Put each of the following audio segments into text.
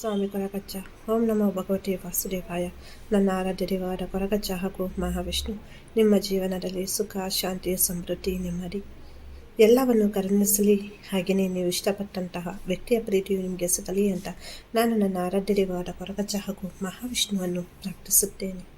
ಸ್ವಾಮಿ ಕೊರಗಚ್ಚ ಓಂ ನಮೋ ಭಗವತಿ ವಾಸುದೇವಾಯ. ನನ್ನ ಆರಾಧ್ಯ ದೇವಾದ ಕೊರಗಜ್ಜ ಹಾಗೂ ಮಹಾವಿಷ್ಣು. ನಿಮ್ಮ ಜೀವನದಲ್ಲಿ ಸುಖ, ಶಾಂತಿ, ಸಮೃದ್ಧಿ ನೆಮ್ಮದಿ. ಎಲ್ಲವನ್ನು ಕರುಣಿಸಲಿ. ಹಾಗೆಯೇ ನೀವು ಇಷ್ಟಪಟ್ಟಂತಹ ವ್ಯಕ್ತಿಯ ಪ್ರೀತಿಯು ನಿಮಗೆ ಸಿಗಲಿ ಅಂತ ನಾನು ನನ್ನ ಆರಾಧ್ಯ ದೇವಾದ ಕೊರಗಜ್ಜ ಹಾಗೂ ಮಹಾವಿಷ್ಣುವನ್ನು ಪ್ರಾರ್ಥಿಸುತ್ತೇನೆ.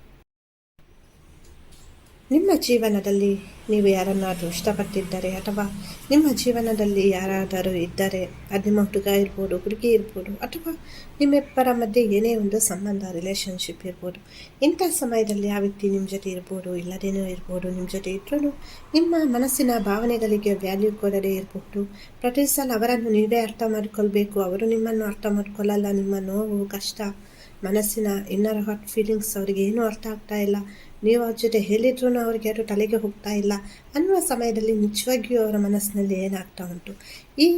ನಿಮ್ಮ ಜೀವನದಲ್ಲಿ ನೀವು ಯಾರನ್ನಾದರೂ ಇಷ್ಟಪಟ್ಟಿದ್ದರೆ ಅಥವಾ ನಿಮ್ಮ ಜೀವನದಲ್ಲಿ ಯಾರಾದರೂ ಇದ್ದರೆ ಅದು ನಿಮ್ಮ ಹುಡುಗ ಇರ್ಬೋದು, ಹುಡುಗಿ ಇರ್ಬೋದು, ಅಥವಾ ನಿಮ್ಮಿಬ್ಬರ ಮಧ್ಯೆ ಏನೇ ಒಂದು ಸಂಬಂಧ ರಿಲೇಷನ್ಶಿಪ್ ಇರ್ಬೋದು, ಇಂಥ ಸಮಯದಲ್ಲಿ ಆ ವ್ಯಕ್ತಿ ನಿಮ್ಮ ಜೊತೆ ಇರ್ಬೋದು, ಇಲ್ಲದೇನೋ ಇರ್ಬೋದು, ನಿಮ್ಮ ಜೊತೆ ಇದ್ರೂ ನಿಮ್ಮ ಮನಸ್ಸಿನ ಭಾವನೆಗಳಿಗೆ ವ್ಯಾಲ್ಯೂ ಕೊಡದೇ ಇರಬಹುದು ಪ್ರತಿ ಸಲ ಅವರನ್ನು ನೀವೇ ಅರ್ಥ ಮಾಡಿಕೊಳ್ಬೇಕು. ಅವರು ನಿಮ್ಮನ್ನು ಅರ್ಥ ಮಾಡಿಕೊಳ್ಳಲ್ಲ. ನಿಮ್ಮ ನೋವು, ಕಷ್ಟ, ಮನಸ್ಸಿನ ಇನ್ನರ್ ಹಾಟ್ ಫೀಲಿಂಗ್ಸ್ ಅವರಿಗೆ ಏನೂ ಅರ್ಥ ಆಗ್ತಾ ಇಲ್ಲ. ನೀವು ಅವ್ರ ಜೊತೆ ಹೇಳಿದ್ರೂ ಅವ್ರಿಗೆ ಯಾರು ತಲೆಗೆ ಹೋಗ್ತಾ ಇಲ್ಲ ಅನ್ನುವ ಸಮಯದಲ್ಲಿ ನಿಜವಾಗಿಯೂ ಅವರ ಮನಸ್ಸಿನಲ್ಲಿ ಏನಾಗ್ತಾ ಉಂಟು. ಈ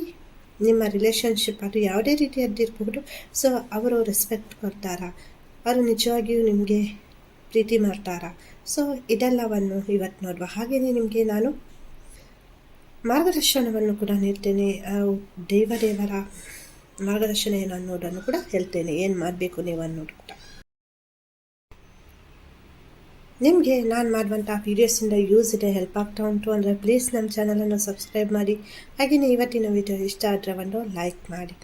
ನಿಮ್ಮ ರಿಲೇಷನ್ಶಿಪ್ ಅದು ಯಾವುದೇ ರೀತಿಯದ್ದಿರಬಹುದು ಸೊ ಅವರು ರೆಸ್ಪೆಕ್ಟ್ ಕೊಡ್ತಾರಾ? ಅವರು ನಿಜವಾಗಿಯೂ ನಿಮಗೆ ಪ್ರೀತಿ ಮಾಡ್ತಾರಾ? ಸೊ ಇದೆಲ್ಲವನ್ನು ಇವತ್ತು ನೋಡುವ. ಹಾಗೆಯೇ ನಿಮಗೆ ನಾನು ಮಾರ್ಗದರ್ಶನವನ್ನು ಕೂಡ ನೀಡ್ತೇನೆ. ದೇವದೇವರ ಮಾರ್ಗದರ್ಶನ ಏನು ಅನ್ನೋದನ್ನು ಕೂಡ ಹೇಳ್ತೇನೆ. ಏನು ಮಾಡಬೇಕು ನೀವು ಅನ್ನೋದು ಕೂಡ. ನಿಮಗೆ ನಾನು ಮಾಡುವಂಥ ವೀಡಿಯೋಸಿಂದ ಯೂಸ್ ಇದೆ ಹೆಲ್ಪ್ ಆಗ್ತಾ ಉಂಟು ಅಂದರೆ ಪ್ಲೀಸ್ ನಮ್ಮ ಚಾನಲನ್ನು ಸಬ್ಸ್ಕ್ರೈಬ್ ಮಾಡಿ. ಹಾಗೆಯೇ ಇವತ್ತಿನ ವಿಡಿಯೋ ಇಷ್ಟ ಆದರೆ ಒಂದು ಲೈಕ್ ಮಾಡಿ.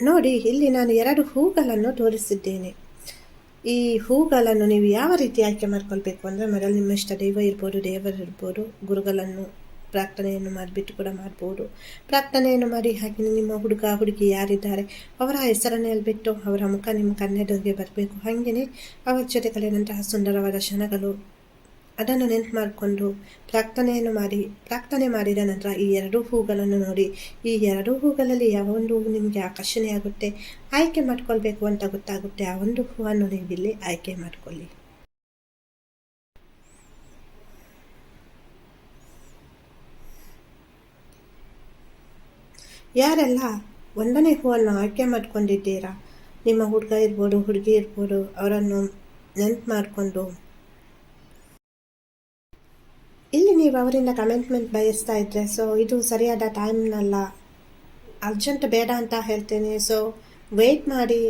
ನೋಡಿ, ಇಲ್ಲಿ ನಾನು ಎರಡು ಹೂಗಳನ್ನು ತೋರಿಸಿದ್ದೇನೆ. ಈ ಹೂಗಳನ್ನು ನೀವು ಯಾವ ರೀತಿ ಆಯ್ಕೆ ಮಾಡ್ಕೊಳ್ಬೇಕು ಅಂದರೆ ಮೊದಲು ನಿಮ್ಮ ಇಷ್ಟ ದೈವ ಇರ್ಬೋದು ದೇವರು ಇರ್ಬೋದು ಗುರುಗಳನ್ನು ಪ್ರಾರ್ಥನೆಯನ್ನು ಮಾಡಿಬಿಟ್ಟು ಕೂಡ ಮಾಡ್ಬೋದು. ಪ್ರಾರ್ಥನೆಯನ್ನು ಮಾಡಿ ಹಾಗೆ ನಿಮ್ಮ ಹುಡುಗ, ಹುಡುಗಿ ಯಾರಿದ್ದಾರೆ, ಅವರ ಹೆಸರನ್ನು ಹೇಳ್ಬಿಟ್ಟು ಅವರ ಮುಖ ನಿಮ್ಮ ಕನ್ನಡಿಗೆ ಬರಬೇಕು. ಹಾಗೆಯೇ ಅವರ ಜೊತೆ ಸುಂದರವಾದ ಕ್ಷಣಗಳು, ಅದನ್ನು ನೆನ್ಪು ಮಾಡಿಕೊಂಡು ಪ್ರಾರ್ಥನೆಯನ್ನು ಮಾಡಿ, ಪ್ರಾರ್ಥನೆ ಮಾಡಿದ ನಂತರ ಈ ಎರಡು ಹೂಗಳನ್ನು ನೋಡಿ, ಈ ಎರಡು ಹೂಗಳಲ್ಲಿ ಯಾವೊಂದು ಹೂವು ನಿಮಗೆ ಆಕರ್ಷಣೆಯಾಗುತ್ತೆ, ಆಯ್ಕೆ ಮಾಡ್ಕೊಳ್ಬೇಕು ಅಂತ ಗೊತ್ತಾಗುತ್ತೆ, ಆ ಒಂದು ಹೂವನ್ನು ನೀವಿಲ್ಲಿ ಆಯ್ಕೆ ಮಾಡಿಕೊಳ್ಳಿ. ಯಾರೆಲ್ಲ ಒಂದನೇ ಹೂವನ್ನು ಆಯ್ಕೆ ಮಾಡ್ಕೊಂಡಿದ್ದೀರಾ? ನಿಮ್ಮ ಹುಡುಗ ಇರ್ಬೋದು, ಹುಡುಗಿ ಇರ್ಬೋದು, ಅವರನ್ನು ನೆನ್ಪು ಮಾಡಿಕೊಂಡು. ಇಲ್ಲಿ ನೀವು ಅವರಿಂದ ಕಮೆಂಟ್ಮೆಂಟ್ ಬಯಸ್ತಾ ಇದ್ದರೆ ಸೊ ಇದು ಸರಿಯಾದ ಟೈಮ್ನಲ್ಲ. ಅರ್ಜೆಂಟ್ ಬೇಡ ಅಂತ ಹೇಳ್ತೇನೆ. ಸೊ ವೆಯ್ಟ್ ಮಾಡಿ,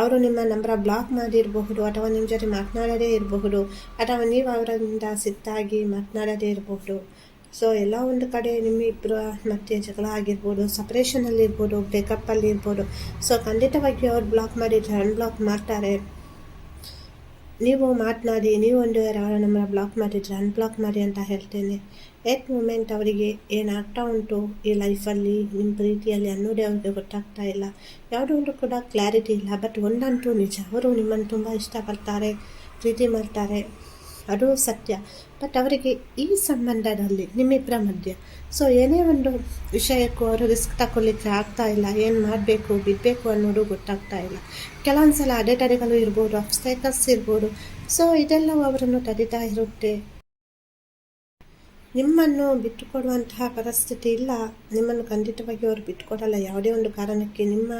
ಅವರು ನಿಮ್ಮ ನಂಬರ ಬ್ಲಾಕ್ ಮಾಡಿರಬಹುದು, ಅಥವಾ ನಿಮ್ಮ ಜೊತೆ ಮಾತನಾಡದೇ ಇರಬಹುದು, ಅಥವಾ ನೀವು ಅವರಿಂದ ಸಿಟ್ಟಾಗಿ ಮಾತನಾಡದೇ ಇರಬಹುದು. ಸೊ ಎಲ್ಲ ಒಂದು ಕಡೆ ನಿಮ್ಮ ಇಬ್ಬರು ಮತ್ತೆ ಜಗಳ ಆಗಿರ್ಬೋದು ಸಪ್ರೇಷನಲ್ಲಿರ್ಬೋದು ಬ್ರೇಕಪ್ಪಲ್ಲಿ ಇರ್ಬೋದು ಸೊ ಖಂಡಿತವಾಗಿ ಅವ್ರು ಬ್ಲಾಕ್ ಮಾಡಿದರೆ ಅನ್ಬ್ಲಾಕ್ ಮಾಡ್ತಾರೆ. ನೀವು ಮಾತನಾಡಿ ನೀವು ಒಂದು ನಮ್ಮನ್ನು ನಮ್ಮ ಬ್ಲಾಕ್ ಮಾಡಿದರೆ ಅನ್ಬ್ಲಾಕ್ ಮಾಡಿ ಅಂತ ಹೇಳ್ತೇನೆ. ಎಟ್ ಮೂಮೆಂಟ್ ಅವರಿಗೆ ಏನು ಅರ್ಥ ಉಂಟು ಈ ಲೈಫಲ್ಲಿ ನಿಮ್ಮ ಪ್ರೀತಿಯಲ್ಲಿ ಅನ್ನೋದೇ ಅವ್ರಿಗೆ ಗೊತ್ತಾಗ್ತಾ ಇಲ್ಲ. ಯಾವುದೋ ಒಂದು ಕೂಡ ಕ್ಲಾರಿಟಿ ಇಲ್ಲ ಬಟ್ ಒಂದಂತೂ ನಿಜ. ಅವರು ನಿಮ್ಮನ್ನು ತುಂಬ ಇಷ್ಟಪಡ್ತಾರೆ, ಪ್ರೀತಿ ಮಾಡ್ತಾರೆ. ಅದು ಸತ್ಯ. ಬಟ್ ಅವರಿಗೆ ಈ ಸಂಬಂಧದಲ್ಲಿ ನಿಮ್ಮಿಬ್ಬರ ಮಧ್ಯೆ ಸೊ ಏನೇ ಒಂದು ವಿಷಯಕ್ಕೂ ಅವರು ರಿಸ್ಕ್ ತಗೊಳ್ಳಿಕ್ಕೆ ಆಗ್ತಾ ಇಲ್ಲ, ಏನು ಮಾಡಬೇಕು, ಬಿಡಬೇಕು ಅನ್ನೋದು ಗೊತ್ತಾಗ್ತಾ ಇಲ್ಲ. ಕೆಲವೊಂದು ಸಲ ಅಡೆತಡೆಗಳು ಇರ್ಬೋದು ಅಬ್ಸ್ಟೈಕಲ್ಸ್ ಇರ್ಬೋದು. ಸೊ ಇದೆಲ್ಲವೂ ಅವರನ್ನು ತಡಿತಾ ಇರುತ್ತೆ. ನಿಮ್ಮನ್ನು ಬಿಟ್ಟುಕೊಡುವಂತಹ ಪರಿಸ್ಥಿತಿ ಇಲ್ಲ. ನಿಮ್ಮನ್ನು ಖಂಡಿತವಾಗಿ ಅವರು ಬಿಟ್ಟುಕೊಡಲ್ಲ. ಯಾವುದೇ ಒಂದು ಕಾರಣಕ್ಕೆ ನಿಮ್ಮ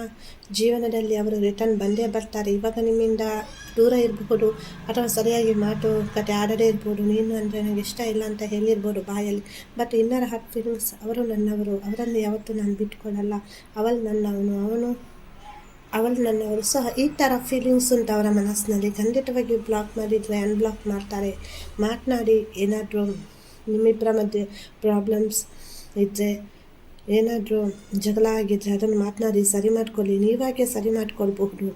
ಜೀವನದಲ್ಲಿ ಅವರು ರಿಟರ್ನ್ ಬಂದೇ ಬರ್ತಾರೆ. ಇವಾಗ ನಿಮ್ಮಿಂದ ದೂರ ಇರಬಹುದು. ಅಥವಾ ಸರಿಯಾಗಿ ಮಾತು ಕತೆ ಆಡದೇ ಇರ್ಬೋದು. ನೀನು ಅಂದರೆ ನನಗೆ ಇಷ್ಟ ಇಲ್ಲ ಅಂತ ಹೇಳಿರ್ಬೋದು ಬಾಯಲ್ಲಿ. ಬಟ್ ಇನ್ನರ ಹಾರ್ಟ್ ಫೀಲಿಂಗ್ಸ್ ಅವರು ನನ್ನವರು. ಅವರನ್ನು ಯಾವತ್ತೂ ನಾನು ಬಿಟ್ಟುಕೊಡಲ್ಲ. ಅವಳು ನನ್ನವನು. ಅವನು, ಅವಳು ನನ್ನವರು. ಸಹ ಈ ಥರ ಫೀಲಿಂಗ್ಸ್ ಉಂಟು ಅವರ ಮನಸ್ಸಿನಲ್ಲಿ. ಖಂಡಿತವಾಗಿ ಬ್ಲಾಕ್ ಮಾಡಿದರೆ ಅನ್ಬ್ಲಾಕ್ ಮಾಡ್ತಾರೆ. ಮಾತನಾಡಿ ಏನಾದರೂ ನಿಮ್ಮಿಬ್ಬರ ಮಧ್ಯೆ ಪ್ರಾಬ್ಲಮ್ಸ್ ಇದ್ದರೆ ಏನಾದರೂ ಜಗಳ ಆಗಿದ್ದರೆ ಅದನ್ನು ಮಾತನಾಡಿ ಸರಿ ಮಾಡ್ಕೊಳ್ಳಿ. ನೀವಾಗೆ ಸರಿ ಮಾಡ್ಕೊಳ್ಬಹುದು.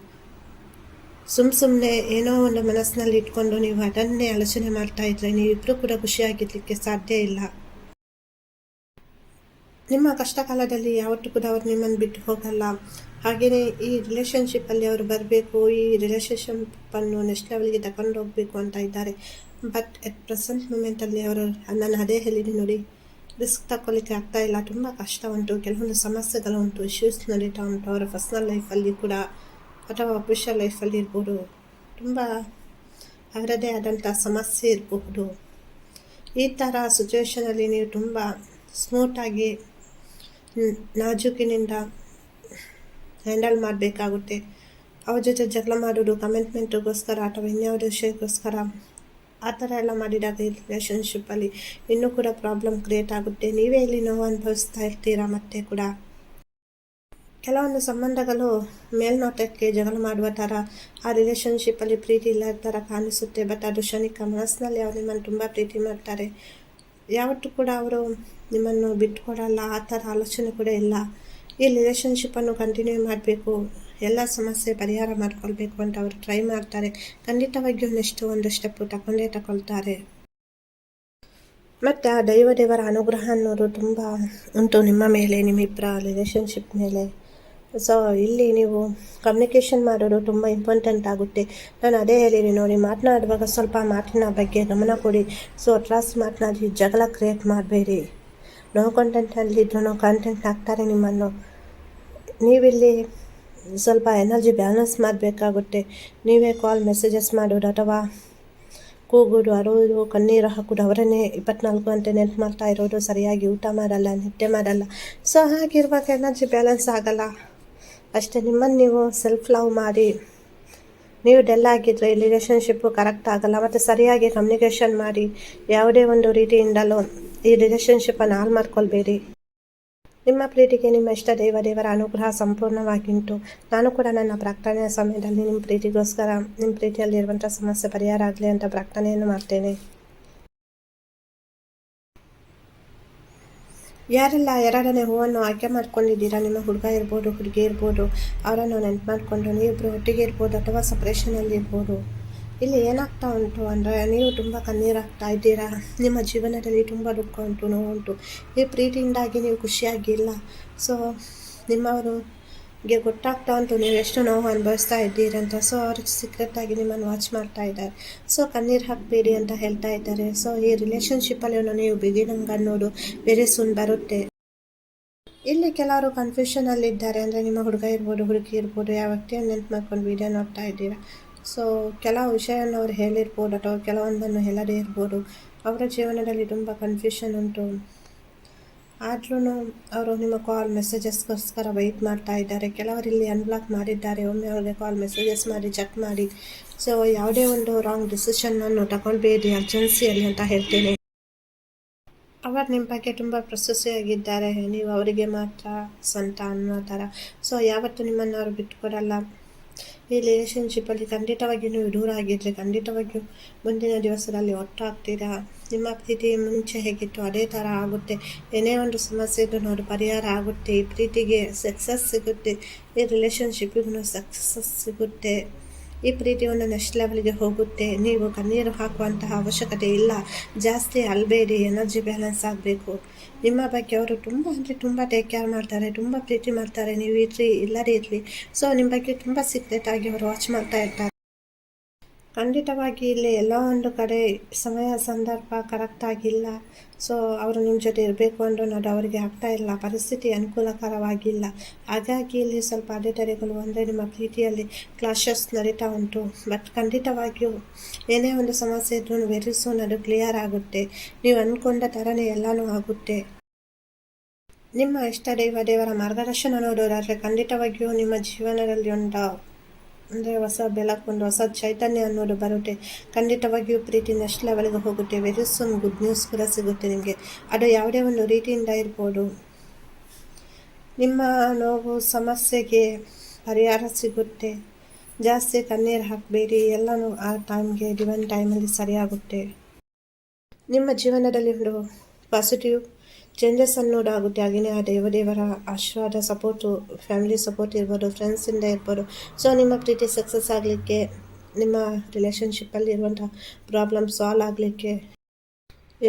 ಸುಮ್ಮ ಸುಮ್ಮನೆ ಏನೋ ಒಂದು ಮನಸ್ಸಿನಲ್ಲಿ ಇಟ್ಕೊಂಡು ನೀವು ಅದನ್ನೇ ಆಲೋಚನೆ ಮಾಡ್ತಾ ಇದ್ದರೆ ನೀವಿಬ್ಬರು ಕೂಡ ಖುಷಿಯಾಗಿರ್ಲಿಕ್ಕೆ ಸಾಧ್ಯ ಇಲ್ಲ. ನಿಮ್ಮ ಕಷ್ಟ ಕಾಲದಲ್ಲಿ ಯಾವತ್ತೂ ಕೂಡ ಅವ್ರು ನಿಮ್ಮನ್ನು ಬಿಟ್ಟು ಹೋಗಲ್ಲ. ಹಾಗೆಯೇ ಈ ರಿಲೇಷನ್ಶಿಪ್ಪಲ್ಲಿ ಅವರು ಬರಬೇಕು, ಈ ರಿಲೇಷನ್ಶಿಪ್ಪನ್ನು ನೆಕ್ಸ್ಟ್ ಲೆವೆಲ್ಗೆ ತಗೊಂಡು ಹೋಗಬೇಕು ಅಂತ ಇದ್ದಾರೆ. ಬಟ್ ಎಟ್ ಪ್ರೆಸೆಂಟ್ ಮೂಮೆಂಟಲ್ಲಿ ಅವರು ನಾನು ಅದೇ ಹೇಳಿದೆ ನೋಡಿ ರಿಸ್ಕ್ ತಗೊಳ್ಳಿಕ್ಕೆ ಆಗ್ತಾ ಇಲ್ಲ. ತುಂಬ ಕಷ್ಟ ಉಂಟು. ಕೆಲವೊಂದು ಸಮಸ್ಯೆಗಳು ಉಂಟು. ಇಶ್ಯೂಸ್ ನಡೀತಾ ಉಂಟು. ಅವರ ಪರ್ಸ್ನಲ್ ಲೈಫಲ್ಲಿ ಕೂಡ ಅಥವಾ ಅಫಿಷಿಯಲ್ ಲೈಫಲ್ಲಿ ಇರ್ಬೋದು. ತುಂಬ ಅವರದೇ ಆದಂಥ ಸಮಸ್ಯೆ ಇರಬಹುದು. ಈ ಥರ ಸಿಚುವೇಷನಲ್ಲಿ ನೀವು ತುಂಬ ಸ್ಮೂತಾಗಿ ನಾಜೂಕಿನಿಂದ ಹ್ಯಾಂಡಲ್ ಮಾಡಬೇಕಾಗುತ್ತೆ. ಅವ್ರ ಜೊತೆ ಜಗಳ ಮಾಡೋದು ಕಮೆಂಟ್ಮೆಂಟ್ಗೋಸ್ಕರ ಅಥವಾ ಇನ್ಯಾವುದೇ ವಿಷಯಕ್ಕೋಸ್ಕರ ಆ ಥರ ಎಲ್ಲ ಮಾಡಿದಾಗ ರಿಲೇಷನ್ಶಿಪ್ಪಲ್ಲಿ ಇನ್ನೂ ಕೂಡ ಪ್ರಾಬ್ಲಮ್ ಕ್ರಿಯೇಟ್ ಆಗುತ್ತೆ. ನೀವೇ ಇಲ್ಲಿ ನೋವು ಅನುಭವಿಸ್ತಾ ಇರ್ತೀರಾ ಮತ್ತೆ ಕೂಡ? ಕೆಲವೊಂದು ಸಂಬಂಧಗಳು ಮೇಲ್ನೋಟಕ್ಕೆ ಜಗಳ ಮಾಡುವ ಥರ, ಆ ರಿಲೇಷನ್ಶಿಪ್ಪಲ್ಲಿ ಪ್ರೀತಿ ಇಲ್ಲ ಥರ ಕಾಣಿಸುತ್ತೆ. ಬಟ್ ಅದು ಕ್ಷಣಿಕ ಮನಸ್ಸಿನಲ್ಲಿ ಅವರು ನಿಮ್ಮನ್ನು ತುಂಬ ಪ್ರೀತಿ ಮಾಡ್ತಾರೆ. ಯಾವತ್ತೂ ಕೂಡ ಅವರು ನಿಮ್ಮನ್ನು ಬಿಟ್ಟುಕೊಡಲ್ಲ. ಆ ಥರ ಆಲೋಚನೆ ಕೂಡ ಇಲ್ಲ. ಈ ರಿಲೇಷನ್ಶಿಪ್ಪನ್ನು ಕಂಟಿನ್ಯೂ ಮಾಡಬೇಕು. ಎಲ್ಲ ಸಮಸ್ಯೆ ಪರಿಹಾರ ಮಾಡ್ಕೊಳ್ಬೇಕು ಅಂತ ಅವರು ಟ್ರೈ ಮಾಡ್ತಾರೆ. ಖಂಡಿತವಾಗಿಯೂ ನೆಕ್ಸ್ಟ್ ಒಂದು ಸ್ಟೆಪ್ಪು ತಗೊಂಡೇ ತಗೊಳ್ತಾರೆ ಮತ್ತು ಆ ದೈವ ದೇವರ ಅನುಗ್ರಹ ಅನ್ನೋದು ತುಂಬ ಉಂಟು ನಿಮ್ಮ ಮೇಲೆ ನಿಮ್ಮಿಬ್ಬರ ರಿಲೇಷನ್ಶಿಪ್ ಮೇಲೆ. ಸೊ ಇಲ್ಲಿ ನೀವು ಕಮ್ಯುನಿಕೇಷನ್ ಮಾಡೋದು ತುಂಬ ಇಂಪಾರ್ಟೆಂಟ್ ಆಗುತ್ತೆ. ನಾನು ಅದೇ ಹೇಳಿರಿ ನೋಡಿ, ಮಾತನಾಡುವಾಗ ಸ್ವಲ್ಪ ಮಾತಿನ ಬಗ್ಗೆ ಗಮನ ಕೊಡಿ. ಸೊ ಅಟ್ರಾಸ್ ಮಾತನಾಡಿ, ಜಗಳ ಕ್ರಿಯೇಟ್ ಮಾಡಬೇಡಿ. ನೋ ಕಂಟೆಂಟಲ್ಲಿದ್ದು ನೋ ಕಂಟೆಂಟ್ ಹಾಕ್ತಾರೆ ನಿಮ್ಮನ್ನು. ನೀವಿಲ್ಲಿ ಸ್ವಲ್ಪ ಎನರ್ಜಿ ಬ್ಯಾಲೆನ್ಸ್ ಮಾಡಬೇಕಾಗುತ್ತೆ. ನೀವೇ ಕಾಲ್ ಮೆಸೇಜಸ್ ಮಾಡೋದು ಅಥವಾ ಕೂಗೋದು ಅರೋದು ಕಣ್ಣೀರು ಹಾಕೋದು ಅವರನ್ನೇ ಇಪ್ಪತ್ನಾಲ್ಕು ಗಂಟೆ ನೆನ್ಪು ಮಾಡ್ತಾ ಇರೋದು, ಸರಿಯಾಗಿ ಊಟ ಮಾಡಲ್ಲ, ನಿದ್ದೆ ಮಾಡಲ್ಲ. ಸೊ ಹಾಗಿರುವಾಗ ಎನರ್ಜಿ ಬ್ಯಾಲೆನ್ಸ್ ಆಗಲ್ಲ. ಅಷ್ಟೇ, ನಿಮ್ಮನ್ನು ನೀವು ಸೆಲ್ಫ್ ಲವ್ ಮಾಡಿ. ನೀವು ಡೆಲ್ ಆಗಿದ್ದರೆ ರಿಲೇಷನ್ಶಿಪ್ಪು ಕರೆಕ್ಟ್ ಆಗಲ್ಲ. ಮತ್ತು ಸರಿಯಾಗಿ ಕಮ್ಯುನಿಕೇಷನ್ ಮಾಡಿ. ಯಾವುದೇ ಒಂದು ರೀತಿಯಿಂದಲೂ ಈ ರಿಲೇಷನ್ಶಿಪ್ಪನ್ನು ಹಾಳು ಮಾಡ್ಕೊಳ್ಬೇಡಿ. ನಿಮ್ಮ ಪ್ರೀತಿಗೆ ನಿಮ್ಮ ಇಷ್ಟ ದೇವ ದೇವರ ಅನುಗ್ರಹ ಸಂಪೂರ್ಣವಾಗಿಂಟು. ನಾನು ಕೂಡ ನನ್ನ ಪ್ರಾರ್ಥನೆಯ ಸಮಯದಲ್ಲಿ ನಿಮ್ಮ ಪ್ರೀತಿಗೋಸ್ಕರ ನಿಮ್ಮ ಪ್ರೀತಿಯಲ್ಲಿರುವಂಥ ಸಮಸ್ಯೆ ಪರಿಹಾರ ಆಗಲಿ ಅಂತ ಪ್ರಾರ್ಥನೆಯನ್ನು ಮಾಡ್ತೇನೆ. ಯಾರೆಲ್ಲ ಎರಡನೇ ಹೂವನ್ನು ಆಯ್ಕೆ ಮಾಡ್ಕೊಂಡಿದ್ದೀರಾ? ನಿಮ್ಮ ಹುಡುಗ ಇರ್ಬೋದು, ಹುಡುಗಿ ಇರ್ಬೋದು, ಅವರನ್ನು ನೆನ್ಪು ಮಾಡಿಕೊಂಡು ನೀವಿಬ್ಬರು ಒಟ್ಟಿಗೆ ಇರ್ಬೋದು ಅಥವಾ ಸಪ್ರೇಷನಲ್ಲಿ ಇರ್ಬೋದು? ಇಲ್ಲಿ ಏನಾಗ್ತಾ ಉಂಟು ಅಂದರೆ ನೀವು ತುಂಬ ಕಣ್ಣೀರಾಗ್ತಾ ಇದ್ದೀರಾ? ನಿಮ್ಮ ಜೀವನದಲ್ಲಿ ತುಂಬ ದುಃಖ ಉಂಟು, ನೋವು ಉಂಟು. ಈ ಪ್ರೀತಿಯಿಂದಾಗಿ ನೀವು ಖುಷಿಯಾಗಿಲ್ಲ ಸೊ ನಿಮ್ಮವರಿಗೆ ಗೊತ್ತಾಗ್ತಾ ಉಂಟು ನೀವು ಎಷ್ಟು ನೋವು ಅನುಭವಿಸ್ತಾ ಇದ್ದೀರಿ ಅಂತ. ಸೊ ಅವ್ರಿಗೆ ಸೀಕ್ರೆಟಾಗಿ ನಿಮ್ಮನ್ನು ವಾಚ್ ಮಾಡ್ತಾ ಇದ್ದಾರೆ. ಸೊ ಕಣ್ಣೀರು ಹಾಕಬೇಡಿ ಅಂತ ಹೇಳ್ತಾ ಇದ್ದಾರೆ. ಸೊ ಈ ರಿಲೇಷನ್ಶಿಪ್ಪಲ್ಲಿ ನೀವು ಬಿಗಿನಂಗ್ ಅನ್ನೋದು ವೆರಿ ಸುನ್ ಬರುತ್ತೆ. ಇಲ್ಲಿ ಕೆಲವರು ಕನ್ಫ್ಯೂಷನಲ್ಲಿದ್ದಾರೆ ಅಂದರೆ ನಿಮ್ಮ ಹುಡುಗ ಇರ್ಬೋದು, ಹುಡುಗಿ ಇರ್ಬೋದು, ಯಾವ ವ್ಯಕ್ತಿಯನ್ನು ನೆನ್ಪು ಮಾಡ್ಕೊಂಡು ವಿಡಿಯೋ ನೋಡ್ತಾ ಇದ್ದೀರಾ? ಸೊ ಕೆಲವು ವಿಷಯವನ್ನು ಅವರು ಹೇಳಿರ್ಬೋದು ಅಥವಾ ಕೆಲವೊಂದನ್ನು ಹೇಳದೇ ಇರ್ಬೋದು, ಅವರ ಜೀವನದಲ್ಲಿ ತುಂಬ ಕನ್ಫ್ಯೂಷನ್ ಉಂಟು. ಆದ್ರೂ ಅವರು ನಿಮ್ಮ ಕಾಲ್ ಮೆಸೇಜಸ್ಗೋಸ್ಕರ ವೆಯ್ಟ್ ಮಾಡ್ತಾ ಇದ್ದಾರೆ. ಕೆಲವರಲ್ಲಿ ಅನ್ಬ್ಲಾಕ್ ಮಾಡಿದ್ದಾರೆ. ಒಮ್ಮೆ ಅವ್ರಿಗೆ ಕಾಲ್ ಮೆಸೇಜಸ್ ಮಾಡಿ ಚೆಕ್ ಮಾಡಿ. ಸೊ ಯಾವುದೇ ಒಂದು ರಾಂಗ್ ಡಿಸಿಷನ್ನನ್ನು ತಗೊಳ್ಬೇಡಿ ಅರ್ಜೆನ್ಸಿಯಲ್ಲಿ ಅಂತ ಹೇಳ್ತೇನೆ. ಅವರು ನಿಮ್ಮ ಬಗ್ಗೆ ತುಂಬ ಪ್ರಶಸ್ತಿಯಾಗಿದ್ದಾರೆ ನೀವು ಅವರಿಗೆ ಮಾತ್ರ ಸ್ವಂತ ಅನ್ನೋ ಥರ. ಸೊ ಯಾವತ್ತೂ ನಿಮ್ಮನ್ನು ಅವರು ಬಿಟ್ಟುಕೊಡಲ್ಲ. ಈ ರಿಲೇಷನ್ಶಿಪ್ಪಲ್ಲಿ ಖಂಡಿತವಾಗಿಯೂ ನೀವು ದೂರ ಆಗಿದ್ದರೆ ಖಂಡಿತವಾಗಿಯೂ ಮುಂದಿನ ದಿವಸದಲ್ಲಿ ಒಟ್ಟಾಗ್ತೀರಾ? ನಿಮ್ಮ ಪ್ರೀತಿ ಮುಂಚೆ ಹೇಗಿತ್ತು? ಅದೇ ಥರ ಆಗುತ್ತೆ. ಏನೇ ಒಂದು ಸಮಸ್ಯೆ ಇದ್ದು ನೋಡಿ, ಪರಿಹಾರ ಆಗುತ್ತೆ. ಈ ಪ್ರೀತಿಗೆ ಸಕ್ಸಸ್ ಸಿಗುತ್ತೆ. ಈ ರಿಲೇಷನ್ಶಿಪ್ಪಿಗೂ ಸಕ್ಸಸ್ ಸಿಗುತ್ತೆ. ಈ ಪ್ರೀತಿಯನ್ನು ನೆಕ್ಸ್ಟ್ ಲೆವೆಲ್ಗೆ ಹೋಗುತ್ತೆ. ನೀವು ಕಣ್ಣೀರು ಹಾಕುವಂತಹ ಅವಶ್ಯಕತೆ ಇಲ್ಲ. ಜಾಸ್ತಿ ಅಲ್ಬೇಡಿ ಎನರ್ಜಿ ಬ್ಯಾಲೆನ್ಸ್ ಆಗಬೇಕು. ನಿಮ್ಮ ಬಗ್ಗೆ ಅವರು ತುಂಬ ಅಂದರೆ ತುಂಬ ಟೇಕ್ ಕೇರ್ ಮಾಡ್ತಾರೆ, ತುಂಬ ಪ್ರೀತಿ ಮಾಡ್ತಾರೆ. ನೀವು ಇರಲಿ ಇಲ್ಲದೇ ಇರಲಿ ಸೊ ನಿಮ್ಮ ಬಗ್ಗೆ ತುಂಬ ಆಗಿ ಅವರು ವಾಚ್ ಮಾಡ್ತಾ ಇರ್ತಾರೆ. ಖಂಡಿತವಾಗಿ ಇಲ್ಲಿ ಎಲ್ಲ ಒಂದು ಕಡೆ ಸಮಯ ಸಂದರ್ಭ ಕರೆಕ್ಟಾಗಿಲ್ಲ ಸೊ ಅವರು ನಿಮ್ಮ ಜೊತೆ ಇರಬೇಕು ಅನ್ನೋದು ಅವರಿಗೆ ಆಗ್ತಾ ಇಲ್ಲ, ಪರಿಸ್ಥಿತಿ ಅನುಕೂಲಕರವಾಗಿಲ್ಲ. ಹಾಗಾಗಿ ಇಲ್ಲಿ ಸ್ವಲ್ಪ ಅಡೆತಡೆಗಳು ಅಂದರೆ ನಿಮ್ಮ ಪ್ರೀತಿಯಲ್ಲಿ ಕ್ಲಾಶಸ್ ನಡೀತಾ ಉಂಟು. ಬಟ್ ಖಂಡಿತವಾಗಿಯೂ ಏನೇ ಒಂದು ಸಮಸ್ಯೆ ಇದ್ರೂ ವೆರಿ ಸೂನ್ ಅದು ಕ್ಲಿಯರ್ ಆಗುತ್ತೆ. ನೀವು ಅಂದ್ಕೊಂಡ ಥರನೇ ಎಲ್ಲನೂ ಆಗುತ್ತೆ. ನಿಮ್ಮ ಇಷ್ಟ ದೈವ ದೇವರ ಮಾರ್ಗದರ್ಶನ ನೋಡೋದಾದರೆ ಖಂಡಿತವಾಗಿಯೂ ನಿಮ್ಮ ಜೀವನದಲ್ಲಿ ಒಂದು ಅಂದರೆ ಹೊಸ ಬೆಳಕೊಂದು ಹೊಸ ಚೈತನ್ಯ ಅನ್ನೋದು ಬರುತ್ತೆ. ಖಂಡಿತವಾಗಿಯೂ ಪ್ರೀತಿ ನೆಕ್ಸ್ಟ್ ಲೆವೆಲ್ಗೆ ಹೋಗುತ್ತೆ. ವೆರಿ ಗುಡ್ ನ್ಯೂಸ್ ಕೂಡ ಸಿಗುತ್ತೆ ನಿಮಗೆ. ಅದು ಯಾವುದೇ ಒಂದು ರೀತಿಯಿಂದ ಇರ್ಬೋದು. ನಿಮ್ಮ ನೋವು ಸಮಸ್ಯೆಗೆ ಪರಿಹಾರ ಸಿಗುತ್ತೆ. ಜಾಸ್ತಿ ಕಣ್ಣೀರು ಹಾಕಬೇಡಿ. ಎಲ್ಲನೂ ಆ ಟೈಮ್ಗೆ ಡಿವನ್ ಟೈಮಲ್ಲಿ ಸರಿಯಾಗುತ್ತೆ. ನಿಮ್ಮ ಜೀವನದಲ್ಲಿ ಒಂದು ಪಾಸಿಟಿವ್ ಚೇಂಜಸ್ ಅನ್ನೋದಾಗುತ್ತೆ ಹಾಗೆಯೇ ಆ ದೇವದೇವರ ಆಶೀರ್ವಾದ ಸಪೋರ್ಟು ಫ್ಯಾಮಿಲಿ ಸಪೋರ್ಟ್ ಇರ್ಬೋದು ಫ್ರೆಂಡ್ಸಿಂದ ಇರ್ಬೋದು. ಸೊ ನಿಮ್ಮ ಪ್ರೀತಿ ಸಕ್ಸಸ್ ಆಗಲಿಕ್ಕೆ, ನಿಮ್ಮ ರಿಲೇಷನ್ಶಿಪ್ಪಲ್ಲಿ ಇರುವಂಥ ಪ್ರಾಬ್ಲಮ್ ಸಾಲ್ವ್ ಆಗಲಿಕ್ಕೆ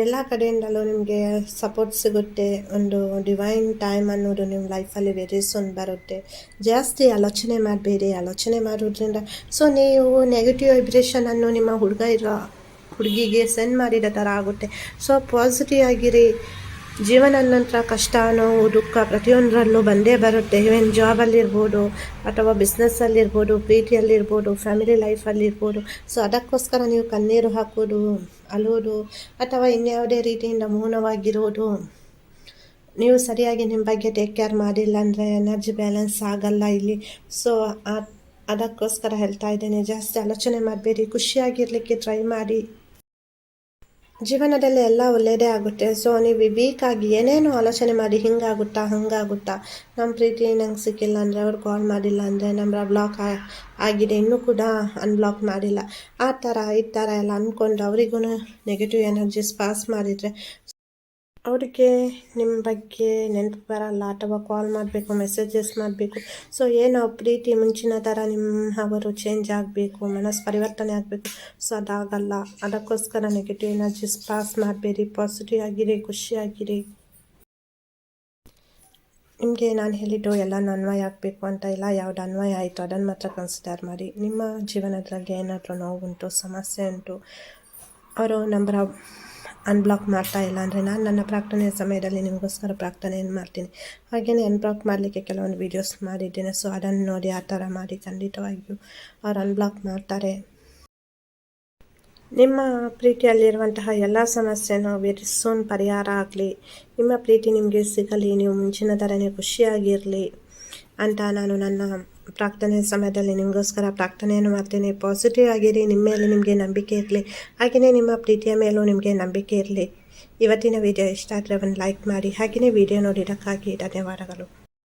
ಎಲ್ಲ ಕಡೆಯಿಂದಲೂ ನಿಮಗೆ ಸಪೋರ್ಟ್ ಸಿಗುತ್ತೆ. ಒಂದು ಡಿವೈನ್ ಟೈಮ್ ಅನ್ನೋದು ನಿಮ್ಮ ಲೈಫಲ್ಲಿ ವೆರಿ ಸೋನ್ ಬರುತ್ತೆ. ಜಾಸ್ತಿ ಆಲೋಚನೆ ಮಾಡಬೇಡಿ. ಆಲೋಚನೆ ಮಾಡೋದ್ರಿಂದ ಸೊ ನೀವು ನೆಗೆಟಿವ್ ವೈಬ್ರೇಷನನ್ನು ನಿಮ್ಮ ಹುಡುಗ ಇರೋ ಹುಡುಗಿಗೆ ಸೆಂಡ್ ಮಾಡಿದ ಥರ ಆಗುತ್ತೆ. ಸೊ ಪಾಸಿಟಿವ್ ಆಗಿರಿ. ಜೀವನ ನಂತರ ಕಷ್ಟ, ನೋವು, ದುಃಖ ಪ್ರತಿಯೊಂದರಲ್ಲೂ ಬಂದೇ ಬರುತ್ತೆ. ಈವನ್ ಜಾಬಲ್ಲಿರ್ಬೋದು ಅಥವಾ ಬಿಸ್ನೆಸ್ಸಲ್ಲಿರ್ಬೋದು ಪ್ರೀತಿಯಲ್ಲಿರ್ಬೋದು ಫ್ಯಾಮಿಲಿ ಲೈಫಲ್ಲಿರ್ಬೋದು ಸೊ ಅದಕ್ಕೋಸ್ಕರ ನೀವು ಕಣ್ಣೀರು ಹಾಕೋದು ಅಲೋದು ಅಥವಾ ಇನ್ಯಾವುದೇ ರೀತಿಯಿಂದ ಮೌನವಾಗಿರೋದು, ನೀವು ಸರಿಯಾಗಿ ನಿಮ್ಮ ಬಗ್ಗೆ ಟೇಕ್ ಕೇರ್ ಮಾಡಿಲ್ಲ ಅಂದರೆ ಎನರ್ಜಿ ಬ್ಯಾಲೆನ್ಸ್ ಆಗಲ್ಲ ಇಲ್ಲಿ. ಸೊ ಅದಕ್ಕೋಸ್ಕರ ಹೇಳ್ತಾ ಇದ್ದೇನೆ. ಜಾಸ್ತಿ ಆಲೋಚನೆ ಮಾಡಬೇಡಿ. ಖುಷಿಯಾಗಿರಲಿಕ್ಕೆ ಟ್ರೈ ಮಾಡಿ. ಜೀವನದಲ್ಲಿ ಎಲ್ಲ ಒಳ್ಳೆಯದೇ ಆಗುತ್ತೆ. ಸೊ ನೀವು ವೀಕಾಗಿ ಏನೇನು ಆಲೋಚನೆ ಮಾಡಿ ಹಿಂಗಾಗುತ್ತಾ, ಹಂಗಾಗುತ್ತಾ ನಮ್ಮ ಪ್ರೀತಿ ನಂಗೆ ಸಿಕ್ಕಿಲ್ಲ ಅಂದರೆ ಅವ್ರು ಕಾಲ್ ಮಾಡಿಲ್ಲ ಅಂದರೆ ನಮ್ಮ ಬ್ಲಾಕ್ ಆಗಿದೆ. ಇನ್ನೂ ಕೂಡ ಅನ್ಬ್ಲಾಕ್ ಮಾಡಿಲ್ಲ. ಆ ಥರ, ಈ ಥರ ಎಲ್ಲ ಅಂದ್ಕೊಂಡು ಅವರಿಗೂ ನೆಗೆಟಿವ್ ಎನರ್ಜೀಸ್ ಪಾಸ್ ಮಾಡಿದರೆ ಅವರಿಗೆ ನಿಮ್ಮ ಬಗ್ಗೆ ನೆನಪು ಬರಲ್ಲ ಅಥವಾ ಕಾಲ್ ಮಾಡಬೇಕು ಮೆಸೇಜಸ್ ಮಾಡಬೇಕು. ಸೊ ಏನೋ ಪ್ರೀತಿ ಮುಂಚಿನ ಥರ ನಿಮ್ಮ ಅವರು ಚೇಂಜ್ ಆಗಬೇಕು ಮನಸ್ಸು ಪರಿವರ್ತನೆ ಆಗಬೇಕು. ಸೊ ಅದಾಗಲ್ಲ. ಅದಕ್ಕೋಸ್ಕರ ನೆಗೆಟಿವ್ ಎನರ್ಜಿಸ್ ಪಾಸ್ ಮಾಡಬೇಡಿ ಪಾಸಿಟಿವ್ ಆಗಿರಿ ಖುಷಿಯಾಗಿರಿ ನಿಮಗೆ ನಾನು ಹೇಳಿದ್ದು ಎಲ್ಲನೂ ಅನ್ವಯ ಆಗಬೇಕು ಅಂತ ಇಲ್ಲ, ಯಾವ್ದು ಅನ್ವಯ ಆಯಿತು ಅದನ್ನು ಮಾತ್ರ ಕನ್ಸಿಡರ್ ಮಾಡಿ. ನಿಮ್ಮ ಜೀವನದಲ್ಲಿ ಏನಾದರೂ ನೋವುಂಟು, ಸಮಸ್ಯೆ ಉಂಟು, ಅವರು ನಂಬರ್ ಅನ್ಬ್ಲಾಕ್ ಮಾಡ್ತಾ ಇಲ್ಲ ಅಂದರೆ ನಾನು ನನ್ನ ಪ್ರಾರ್ಥನೆಯ ಸಮಯದಲ್ಲಿ ನಿಮಗೋಸ್ಕರ ಪ್ರಾರ್ಥನೆಯನ್ನು ಮಾಡ್ತೀನಿ. ಹಾಗೆಯೇ ಅನ್ಬ್ಲಾಕ್ ಮಾಡಲಿಕ್ಕೆ ಕೆಲವೊಂದು ವೀಡಿಯೋಸ್ ಮಾಡಿದ್ದೇನೆ. ಸೊ ಅದನ್ನು ನೋಡಿ ಆ ಥರ ಮಾಡಿ ಖಂಡಿತವಾಗಿಯೂ ಅವ್ರು ಅನ್ಬ್ಲಾಕ್ ಮಾಡ್ತಾರೆ. ನಿಮ್ಮ ಪ್ರೀತಿಯಲ್ಲಿರುವಂತಹ ಎಲ್ಲ ಸಮಸ್ಯೆನೂ ವೆರಿ ಸೂನ್ ಪರಿಹಾರ ಆಗಲಿ. ನಿಮ್ಮ ಪ್ರೀತಿ ನಿಮಗೆ ಸಿಗಲಿ, ನೀವು ಮುಂಚಿನ ಥರನೇ ಖುಷಿಯಾಗಿರಲಿ ಅಂತ ನಾನು ನನ್ನ ಪ್ರಾರ್ಥನೆ ಸಮಯದಲ್ಲಿ ನಿಮಗೋಸ್ಕರ ಪ್ರಾರ್ಥನೆಯನ್ನು ಮಾಡ್ತೇನೆ. ಪಾಸಿಟಿವ್ ಆಗಿರಿ, ನಿಮ್ಮ ಮೇಲೆ ನಿಮಗೆ ನಂಬಿಕೆ ಇರಲಿ. ಹಾಗೆಯೇ ನಿಮ್ಮ ಪ್ರೀತಿಯ ಮೇಲೂ ನಿಮಗೆ ನಂಬಿಕೆ ಇರಲಿ. ಇವತ್ತಿನ ವಿಡಿಯೋ ಇಷ್ಟ ಆದರೆ ಒಂದು ಲೈಕ್ ಮಾಡಿ ಹಾಗೆಯೇ ವಿಡಿಯೋ ನೋಡಿದ್ದಕ್ಕಾಗಿ ಧನ್ಯವಾದಗಳು.